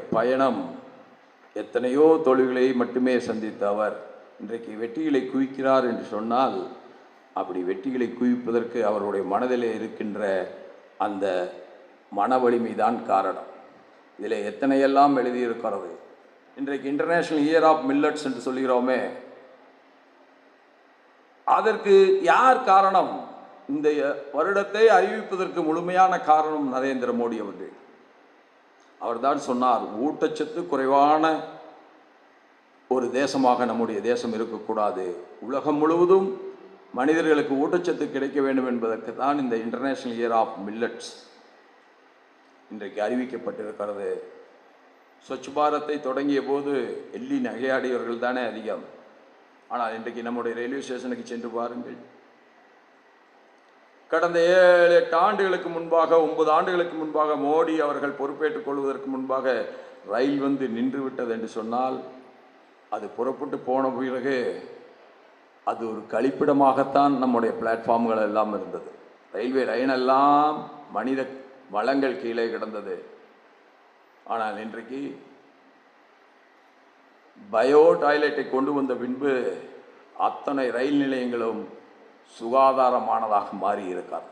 பயணம் எத்தனையோ தொழில்களை மட்டுமே சந்தித்த அவர் இன்றைக்கு வெற்றிகளை குவிக்கிறார் என்று சொன்னால் அப்படி வெற்றிகளை குவிப்பதற்கு அவருடைய மனதிலே இருக்கின்ற அந்த மன வலிமை தான் காரணம். இதில் எத்தனையெல்லாம் எழுதியிருக்கிறது? இன்றைக்கு இன்டர்நேஷனல் இயர் ஆஃப் மில்லட்ஸ் என்று சொல்கிறோமே அதற்கு யார் காரணம்? இந்த வருடத்தை அறிவிப்பதற்கு முழுமையான காரணம் நரேந்திர மோடி அவர்கள். அவர்தான் சொன்னார் ஊட்டச்சத்து குறைவான ஒரு தேசமாக நம்முடைய தேசம் இருக்கக்கூடாது. உலகம் முழுவதும் மனிதர்களுக்கு ஊட்டச்சத்து கிடைக்க வேண்டும் என்பதற்கு தான் இந்த இன்டர்நேஷனல் இயர் ஆஃப் மில்லட்ஸ் இன்றைக்கு அறிவிக்கப்பட்டிருக்கிறது. ஸ்வச் பாரத்தை தொடங்கிய போது எள்ளி நகையாடியவர்கள் தானே அதிகம். ஆனால் இன்றைக்கு நம்முடைய ரயில்வே ஸ்டேஷனுக்கு சென்று பாருங்கள். கடந்த ஏழு எட்டு ஆண்டுகளுக்கு முன்பாக ஒன்பது ஆண்டுகளுக்கு முன்பாக மோடி அவர்கள் பொறுப்பேற்றுக் கொள்வதற்கு முன்பாக ரயில் வந்து நின்று விட்டது என்று சொன்னால் அது புறப்பட்டு போன பிறகு அது ஒரு கழிப்பிடமாகத்தான் நம்முடைய பிளாட்ஃபார்ம்கள் எல்லாம் இருந்தது. ரயில்வே லைன் எல்லாம் மனித வளங்கள் கீழே கிடந்தது. ஆனால் இன்றைக்கு பயோ டாய்லெட்டை கொண்டு வந்த பின்பு அத்தனை ரயில் நிலையங்களும் சுகாதாரமானதாக மாறி இருக்காது